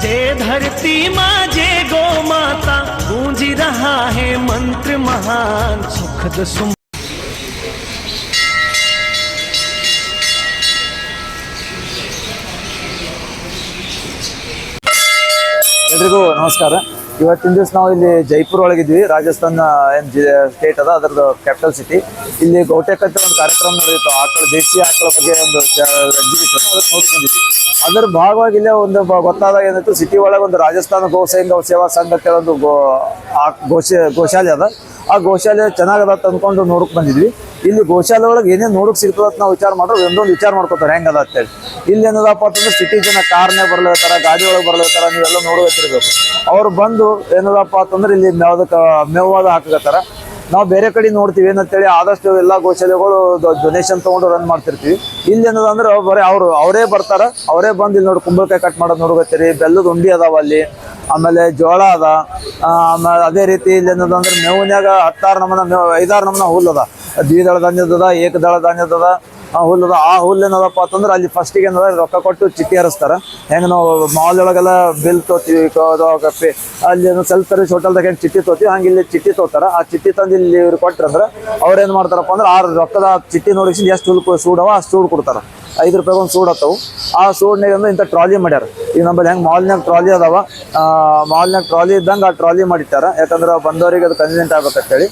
जय धरती माँ जय गो माता गूंज रहा है मंत्र महान सुखद सुम ಎಲ್ರಿಗೂ ನಮಸ್ಕಾರ ಇವತ್ತಿನ ದಿವಸ ನಾವು ಇಲ್ಲಿ ಜೈಪುರ ಒಳಗಿದ್ವಿ ರಾಜಸ್ಥಾನ ಏನ್ ಸ್ಟೇಟ್ ಅದ, ಅದರದ್ದು ಕ್ಯಾಪಿಟಲ್ ಸಿಟಿ ಇಲ್ಲಿ ಗೌಟೆಕ್ ಅಂತ ಒಂದು ಕಾರ್ಯಕ್ರಮ ನಡೆಯಿತು. ಆಕಳ, ದೇಶಿ ಆಕಳ ಬಗ್ಗೆ ಒಂದು ಎಕ್ಸಿಬಿಷನ್ ಅದನ್ನ ನೋಡ್ಕೊಂಡಿದ್ವಿ ಅದರ ಭಾಗವಾಗಿ ಇಲ್ಲೇ ಒಂದು ಗೊತ್ತಾದಾಗ ಏನಾಯ್ತು ಸಿಟಿ ಒಳಗೆ ಒಂದು ರಾಜಸ್ಥಾನ ಗೋ ಸೇವಾ ಸಂಘ ಅಂತ ಒಂದು ಗೋ ಗೋಶೆ ಗೋಶಾಲೆ ಅದ. ಆ ಗೋಶಾಲೆ ಚೆನ್ನಾಗದ ಅಂದ್ಕೊಂಡು ನೋಡಕ್ ಬಂದಿದ್ವಿ. ಇಲ್ಲಿ ಗೋಶಾಲೆ ಒಳಗೆ ಏನೇನು ನೋಡಕ್ ಸಿಗ್ತದ ನಾವು ವಿಚಾರ ಮಾಡ್ರೆ ಒಂದೊಂದು ವಿಚಾರ ಮಾಡ್ಕೋತಾರೆ ಹೆಂಗದ ಅಂತೇಳಿ ಇಲ್ಲಿ ಏನದಪ್ಪ ಅಂತಂದ್ರೆ ಸಿಟಿ ಜನ ಕಾರ್ನೇ ಬರ್ಲತ್ತಾರ ಗಾಡಿ ಒಳಗೆ ಬರ್ಲತ್ತಾರ ನೀವೆಲ್ಲ ನೋಡ್ಬೇಕಿರ್ಬೇಕು ಅವ್ರು ಬಂದು ಏನದಪ್ಪ ಅಂತಂದ್ರೆ ಇಲ್ಲಿ ಮೇವದಕ್ಕೆ ಮೇವಾದ ಹಾಕಕತ್ತಾರ. ನಾವು ಬೇರೆ ಕಡೆ ನೋಡ್ತೀವಿ ಏನಂತೇಳಿ ಆದಷ್ಟು ಎಲ್ಲ ಗೋಶಾಲೆಗಳು ಡೊನೇಷನ್ ತಗೊಂಡು ರನ್ ಮಾಡ್ತಿರ್ತೀವಿ. ಇಲ್ಲಿ ಏನದ ಅಂದ್ರೆ ಬರೀ ಅವರು, ಅವರೇ ಬರ್ತಾರ, ಅವರೇ ಬಂದು ಇಲ್ಲಿ ನೋಡಿ ಕುಂಬಳಕಾಯಿ ಕಟ್ ಮಾಡೋದು ನೋಡ್ಕೋತೀರಿ, ಬೆಲ್ಲದ ಉಂಡಿ ಅದಾವ ಅಲ್ಲಿ, ಆಮೇಲೆ ಜೋಳ ಅದ ಆಮೇಲೆ ಅದೇ ರೀತಿ ಇಲ್ಲಿ ಏನದ ಅಂದ್ರೆ ಮೇವಿನ್ಯಾಗ ಹತ್ತಾರು ನಮನ ಐದಾರು ನಮನ ಹುಲ್ಲದ ದ್ವಿದಳ ಧಾನ್ಯದ ಅದ ಏಕದಳ ಧಾನ್ಯದ ಅದ ಆ ಹುಲ್ಲದ, ಆ ಹುಲ್ಲು ಏನದಪ್ಪ ಅಂತಂದ್ರೆ ಅಲ್ಲಿ ಫಸ್ಟಿಗೆ ಏನದ, ರೊಕ್ಕ ಕೊಟ್ಟು ಚಿಟ್ಟಿ ಹರಿಸ್ತಾರ. ಹೆಂಗೆ ನಾವು ಮಾಲ್ ಒಳಗೆಲ್ಲ ಬಿಲ್ ತೋತೀವಿ ಕಪ್ಪಿ ಅಲ್ಲಿ ಸೆಲ್ಫ್ ಸರ್ವಿಸ್ ಹೋಟೆಲ್ದಾಗ ಹೆಂಗೆ ಚಿಟ್ಟಿ ತೋತೀವಿ, ಹಂಗೆ ಇಲ್ಲಿ ಚಿಟ್ಟಿ ತೋತಾರೆ. ಆ ಚಿಟ್ಟಿ ತಂದು ಇಲ್ಲಿ ಇವ್ರು ಕೊಟ್ರಂದ್ರೆ ಅವ್ರು ಏನು ಮಾಡ್ತಾರಪ್ಪ ಅಂದ್ರೆ ಆ ರೊಕ್ಕದ ಚಿಟ್ಟಿ ನೋಡಿಸಿ ಎಷ್ಟು ಹುಲ್ಕು ಸೂಡವ ಅಷ್ಟು ಸೂಡು ಕೊಡ್ತಾರೆ. ಐದು ರೂಪಾಯಿ ಒಂದು ಸೂಡ್ ಹತ್ತವು ಆ ಸೂಡ್ನಾಗ ಅಂದ್ರೆ ಇಂಥ ಟ್ರಾಲಿ ಮಾಡ್ಯಾರ. ಈಗ ನಮ್ಮಲ್ಲಿ ಹೆಂಗೆ ಮಾಲ್ನಾಗ ಟ್ರಾಲಿ ಅದಾವ ಮಾಲ್ನಾಗ ಟ್ರಾಲಿ ಇದ್ದಂಗೆ ಆ ಟ್ರಾಲಿ ಮಾಡಿಟ್ಟಾರ. ಯಾಕಂದ್ರೆ ಬಂದವರಿಗೆ ಅದು ಕನ್ವೀನಿಯಂಟ್ ಆಗ್ಬೇಕಂತೇಳಿ.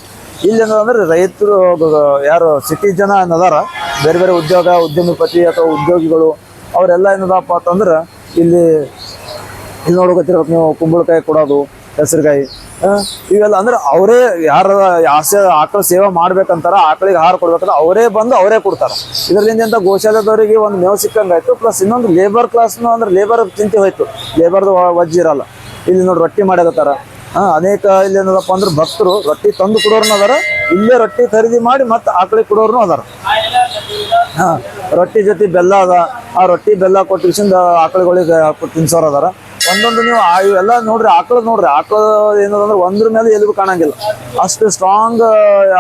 ಇಲ್ಲಿ ಏನಂದ್ರೆ ರೈತರು ಯಾರು ಸಿಟಿ ಜನ ಏನದಾರ ಬೇರೆ ಬೇರೆ ಉದ್ಯೋಗ, ಉದ್ಯಮಪತಿ ಅಥವಾ ಉದ್ಯೋಗಿಗಳು, ಅವರೆಲ್ಲ ಏನದಪ್ಪ ಅಂತಂದ್ರೆ ಇಲ್ಲಿ ಇಲ್ಲಿ ನೋಡ್ಕೊತಿರ್ಬೇಕು ನೀವು, ಕುಂಬಳಕಾಯಿ ಕೊಡೋದು, ಹೆಸರುಕಾಯಿ ಇವೆಲ್ಲ ಅಂದ್ರೆ ಅವರೇ ಯಾರ ಆಸೆ, ಆಕಳ ಸೇವೆ ಮಾಡ್ಬೇಕಂತಾರ, ಆಕಳಿಗೆ ಆಹಾರ ಕೊಡ್ಬೇಕಂದ್ರೆ ಅವರೇ ಬಂದು ಅವರೇ ಕೊಡ್ತಾರ. ಇದರಿಂದ ಅಂತ ಗೋಶಾಲೆದವರಿಗೆ ಒಂದು ಮೇವು ಸಿಕ್ಕಂಗಾಯ್ತು, ಪ್ಲಸ್ ಇನ್ನೊಂದು ಲೇಬರ್ ಕ್ಲಾಸ್ನು ಅಂದ್ರೆ ಲೇಬರ್ ಚಿಂತೆ ಹೋಯ್ತು. ಲೇಬರ್ದು ವಜ್ಜಿರಲ್ಲ ಇಲ್ಲಿ ನೋಡಿ ರೊಟ್ಟಿ ಮಾಡಕತ್ತಾರ ಹಾ, ಅನೇಕ ಇಲ್ಲಿ ಏನದಪ್ಪ ಅಂದ್ರೆ ಭಕ್ತರು ರೊಟ್ಟಿ ತಂದು ಕೊಡೋರ್ನು ಅದಾರ. ಇಲ್ಲೇ ರೊಟ್ಟಿ ಖರೀದಿ ಮಾಡಿ ಮತ್ತೆ ಆಕಳಿಗೆ ಕೊಡೋರ್ನು ಅದಾರ. ಹಾ, ರೊಟ್ಟಿ ಜೊತೆ ಬೆಲ್ಲ ಅದ. ಆ ರೊಟ್ಟಿ ಬೆಲ್ಲ ಕೊಟ್ಟಿಸಿಂದ ಆಕಳುಗಳಿಗೆ ತಿನ್ಸೋರ್ ಅದಾರ. ಒಂದೊಂದು ನೀವು ಇವೆಲ್ಲ ನೋಡ್ರಿ ಆಕಳು ನೋಡ್ರಿ ಆಕಳು ಏನದಂದ್ರೆ ಒಂದ್ರ ಮೇಲೆ ಎಲ್ಲಿಗೂ ಕಾಣಂಗಿಲ್ಲ. ಅಷ್ಟು ಸ್ಟ್ರಾಂಗ್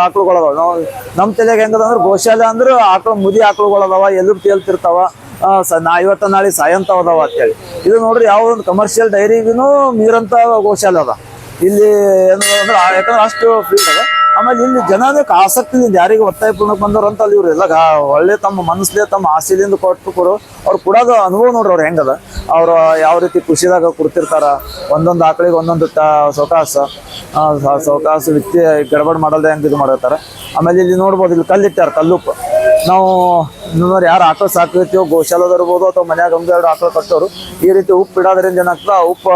ಆಕಳುಗಳದಾವ ನಾವು ನಮ್ಮ ತಲೆಗೆ ಹೆಂಗದ ಅಂದ್ರೆ ಗೋಶಾಲೆ ಅಂದ್ರೆ ಆಕಳು ಮುದಿ ಆಕಳುಗಳದಾವ ಎಲ್ಲೂ ತೇಲ್ತಿರ್ತಾವ ನಾ ಇವತ್ತ ನಾಳೆ ಸಾಯಂತಾವ ಅದಾವ ಅಂತೇಳಿ. ಇದು ನೋಡ್ರಿ ಯಾವ್ದೊಂದು ಕಮರ್ಷಿಯಲ್ ಡೈರಿಗೂ ಮೀರಂತ ಗೋಶಾಲೆ ಅದ. ಇಲ್ಲಿ ಅಂದ್ರೆ ಯಾಕಂದ್ರೆ ಅಷ್ಟು ಫೀಲ್ಡ್ ಅದ ಆಮೇಲೆ ಇಲ್ಲಿ ಜನಕ್ಕೆ ಆಸಕ್ತಿಯಿಂದ ಯಾರಿಗೆ ಒತ್ತಾಯ ಪೂರ್ಣಕ್ಕೆ ಅಂತ ಅಲ್ಲಿ ಇವ್ರು ಎಲ್ಲ ಒಳ್ಳೆ ತಮ್ಮ ಮನಸ್ಸಲ್ಲಿ ತಮ್ಮ ಆಸೆಲಿಂದ ಕೊಟ್ಟು ಕೊಡು ಅವ್ರು ಕೊಡೋದು ಅನುಭವ ನೋಡ್ರಿ ಅವ್ರು ಹೆಂಗದ? ಅವ್ರು ಯಾವ ರೀತಿ ಖುಷಿದಾಗ ಕೊಡ್ತಿರ್ತಾರ? ಒಂದೊಂದು ಆಕಳಿಗೆ ಒಂದೊಂದು ಸೌಕಾಸ. ಸೌಕಾಸ ವ್ಯಕ್ತಿ ಗಡಬಡ್ ಮಾಡಲ್ದೆ ಹೆಂಗೆ ಇದು ಮಾಡಿರ್ತಾರೆ. ಆಮೇಲೆ ಇಲ್ಲಿ ನೋಡ್ಬೋದು, ಇಲ್ಲಿ ಕಲ್ಲಿಟ್ಟಾರ ಕಲ್ಲುಪ್ಪು ನಾವು ಇನ್ನೊಂದ್ರೆ ಯಾರು ಆಕಳ ಸಾಕಿರ್ತೀವೋ ಗೋಶಾಲದ ಇರ್ಬೋದು ಅಥವಾ ಮನ್ಯಾಗ ಒಂದೆರಡು ಆಕಳ ಕಟ್ಟೋರು, ಈ ರೀತಿ ಉಪ್ಪು ಇಡೋದ್ರಿಂದ ಏನಾಗ್ತದೆ ಉಪ್ಪು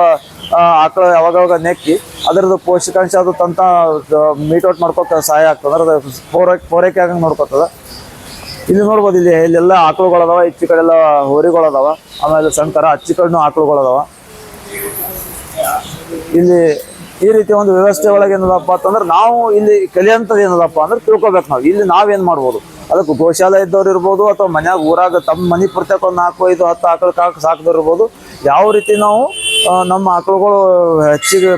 ಆಕಳ ಯಾವಾಗ ನೆಕ್ಕಿ, ಅದರದ್ದು ಪೋಷಕಾಂಶ ಅದು ತಂತ ಮೀಟ್ ಔಟ್ ಮಾಡ್ಕೋತ ಸಹಾಯ ಆಗ್ತದೆ. ಅದ್ರದ್ದು ಪೂರೈಕೆ ಪೂರೈಕೆ ಆಗಂಗೆ ನೋಡ್ಕೋತದ ಇಲ್ಲಿ ನೋಡ್ಬೋದು, ಇಲ್ಲಿ, ಇಲ್ಲೆಲ್ಲ ಆಕಳುಗಳದಾವ, ಹೆಚ್ಚು ಕಡೆ ಎಲ್ಲ ಹೋರಿಗಳದಾವ. ಆಮೇಲೆ ಸಣ್ಣ ಹಚ್ಚಿ ಅಚ್ಚಿ ಆಕಳುಗಳದಾವ. ಇಲ್ಲಿ ಈ ರೀತಿ ಒಂದು ವ್ಯವಸ್ಥೆ ಒಳಗೆ ಏನದಪ್ಪ ಅಂತಂದ್ರೆ ನಾವು ಇಲ್ಲಿ ಕಲಿಯಂಥದ್ದು ಏನದಪ್ಪ ಅಂದ್ರೆ ತಿಳ್ಕೊಬೇಕು ನಾವು. ಇಲ್ಲಿ ನಾವೇನು ಮಾಡ್ಬೋದು? ಅದಕ್ಕೆ ಗೋಶಾಲೆ ಇದ್ದವ್ರು ಇರ್ಬೋದು, ಅಥವಾ ಮನ್ಯಾಗ ಊರಾಗ ತಮ್ಮ ಮನೆ ಪ್ರತ್ಯೇಕ ಒಂದು ನಾಲ್ಕು, ಐದು, ಹತ್ತು ಆಕಳು ಕಾಕ ಸಾಕಿದವ್ರು ಯಾವ ರೀತಿ ನಾವು ನಮ್ಮ ಆಕಳುಗಳು ಹೆಚ್ಚಿಗೆ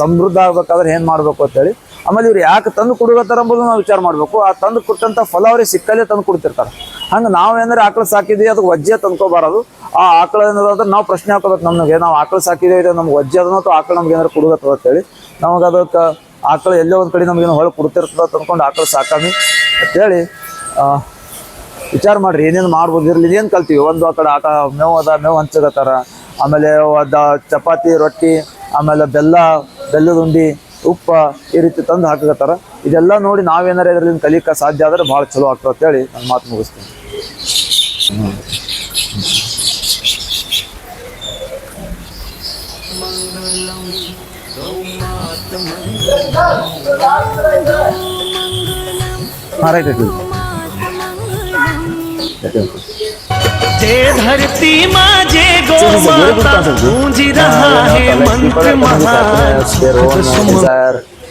ಸಮೃದ್ಧ ಆಗ್ಬೇಕಾದ್ರೆ ಏನ್ ಮಾಡ್ಬೇಕು ಅಂತೇಳಿ. ಆಮೇಲೆ ಇವ್ರು ಯಾಕೆ ತಂದು ಕೊಡುಗತ್ತಾರ ಎಂಬುದು ನಾವು ವಿಚಾರ ಮಾಡ್ಬೇಕು. ಆ ತಂದು ಕೊಟ್ಟಂತ ಫಲ ಅವ್ರಿಗೆ ಸಿಕ್ಕಲ್ಲೇ ತಂದು ಕೊಡ್ತಿರ್ತಾರೆ. ಹಂಗೆ ನಾವೇಂದ್ರೆ ಆಕಳು ಸಾಕಿದ್ವಿ, ಅದಕ್ಕೆ ವಜ್ಜೆ ತಂದ್ಕೋಬಾರದು. ಆ ಆಕಳ ಏನಾದ್ರೆ ನಾವು ಪ್ರಶ್ನೆ ಹಾಕೋಬೇಕು ನಮಗೆ, ನಾವು ಆಕಳು ಸಾಕಿದ್ವಿ ಇದು ನಮ್ಗೆ ವಜ್ಜೆ ಅದನ್ನ ಅಥವಾ ಆಕಳು ನಮ್ಗೆ ಏನಾರು ಕೊಡುಗತ್ತದ ಅಂತೇಳಿ. ನಮಗೆ ಅದಕ್ಕೆ ಆಕಳು ಎಲ್ಲೋ ಒಂದು ಕಡೆ ನಮ್ಗೇನು ಹೊಳೆ ಕೊಡ್ತಿರ್ತದ ತಂದ್ಕೊಂಡು ಆಕಳು ಸಾಕಾಮಿ ಅಂತೇಳಿ. ವಿಚಾರ ಮಾಡ್ರಿ, ಏನೇನು ಮಾಡ್ಬೋದು ಇರ್ಲಿ ಏನು ಕಲ್ತೀವಿ? ಒಂದು ಆ ಕಡೆ ಆಕ ಮೇವು ಅದ, ಮೇವು ಹಂಚಕತ್ತಾರ ಆಮೇಲೆ ಚಪಾತಿ ರೊಟ್ಟಿ ಆಮೇಲೆ ಬೆಲ್ಲ ಬೆಲ್ಲದ ಉಂಡಿ ಉಪ್ಪ ಈ ರೀತಿ ತಂದು ಹಾಕಕತ್ತಾರ. ಇದೆಲ್ಲ ನೋಡಿ ನಾವೇನಾರ ಇದರಿಂದ ಕಲಿಯಕ್ಕೆ ಸಾಧ್ಯ ಆದ್ರೆ ಭಾಳ ಚಲೋ ಆಗ್ತದೆ ಅಂತೇಳಿ ನಾನು ಮಾತು ಮುಗಿಸ್ತೀನಿ. ಹಾಂ ರೈಟ್ से धरती माजे गो माता गूंज रहा है मंत्र महान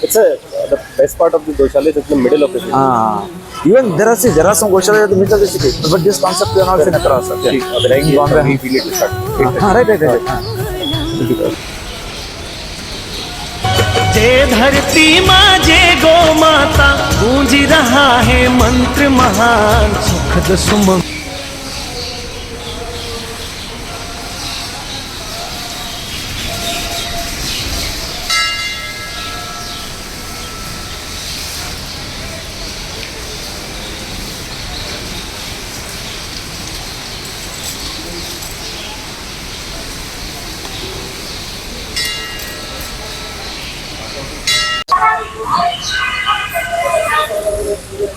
It's a, the best part of the Goshala is it's the middle of it. Ah. Even there are, see, there are some Goshala at the middle of the city. But this concept we are not seeing across. Okay. Yeah. Like in Bombay. We feel it to start. Ah, right, right, right. Ah. जय धरती माँ जय गौ माता गूंज रहा है मंत्र महान सुखद सुमंग Thank you.